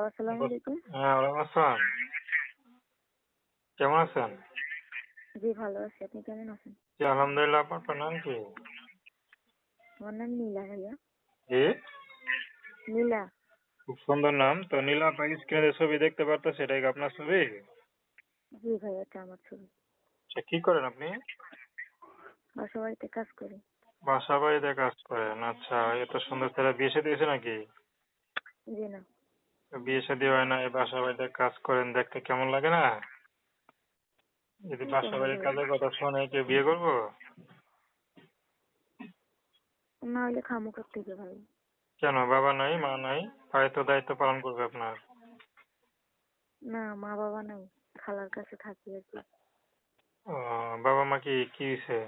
Hello আসসালামু আলাইকুম হ্যাঁ ওয়ালাইকুম আসসালাম কেমন আছেন? জি ভালো আছি। আপনি কেমন আছেন? জি আলহামদুলিল্লাহ আপনার নাম কি? আমার নাম নীলা ভাইয়া। জি? নীলা। খুব সুন্দর নাম। তো নীলা স্ক্রিনে ছবি দেখতে পারতো সেটাই আপনার ছবি? জি ভাইয়া এটা আমার ছবি। আচ্ছা কি করেন আপনি? বাসা বাড়িতে কাজ করি। বাসা বাড়িতে কাজ করেন। আচ্ছা এত সুন্দর ছেলে বিয়ে দিয়েছে নাকি? জি না। বিয়ে শাদী হয় না এই বাসা বাড়িতে কাজ করেন দেখতে কেমন লাগে না? যদি বাসা বাড়ির? কাজের কথা শোনে কেউ বিয়ে করব? না হলে খামু থেকে ভাই। কেন বাবা নাই মা নাই? হয়তো দায়িত্ব পালন করবে আপনার। না মা বাবা নাই খালার কাছে থাকি আর কি। ও, বাবা মা কি কি হয়েছে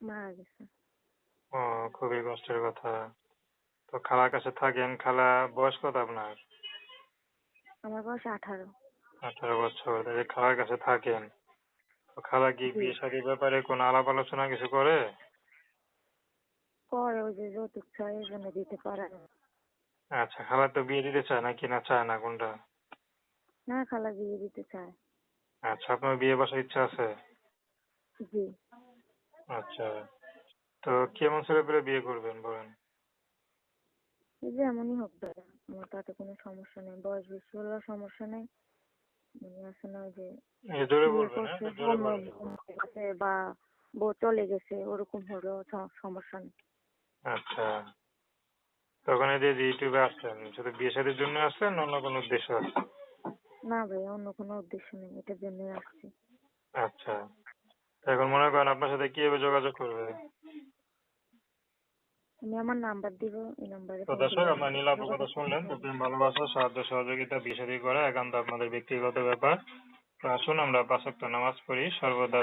মারা গেছে। ও খুবই কষ্টের কথা। তো খালার কাছে থাকেন খালা বয়স কত আপনার? আমার বয়স আঠারো। আঠারো বছর তাহলে খালার কাছে থাকেন তো খালা কি বিয়ে শাদীর ব্যাপারে কোনো আলাপ আলোচনা কিছু করে? পরে ওই যে যৌতুক চাই এই জন্য দিতে পারে না। আচ্ছা খালা তো বিয়ে দিতে চায় না কিনা চায় না কোনটা? না খালা বিয়ে দিতে চায়। আচ্ছা আপনার বিয়ে বসার ইচ্ছা আছে? জি। আচ্ছা তো কেমন ছেলে পেলে বিয়ে করবেন বলেন? এই যে এমনই হোক দাদা আমার তাতে কোনো সমস্যা নেই। বয়স বেশি হলেও সমস্যা নেই। মানে আছে না ওই যে হ্যাঁ? বা বউ চলে গেছে ওরকম হলেও স- সমস্যা নেই। আচ্ছা। তখন এই যে ইউটিউবে আসছেন শুধু বিয়ে শাদীর জন্য আসছেন অন্য কোনো উদ্দেশ্য আছে? না ভাই অন্য কোনো উদ্দেশ্য নেই এটার জন্যই আসছি। আচ্ছা। এখন মনে করেন আপনার সাথে কীভাবে যোগাযোগ করবে? আমি আমার নাম্বার দিব এই নাম্বারে তো দর্শক আপনার নীলাপের কথা শুনলেন তো প্রেম ভালোবাসা সাহায্য সহযোগিতা বিষয়টি করা একান্ত আপনাদের ব্যক্তিগত ব্যাপার। তো আসুন আমরা পাঁচ ওয়াক্ত নামাজ পড়ি সর্বদা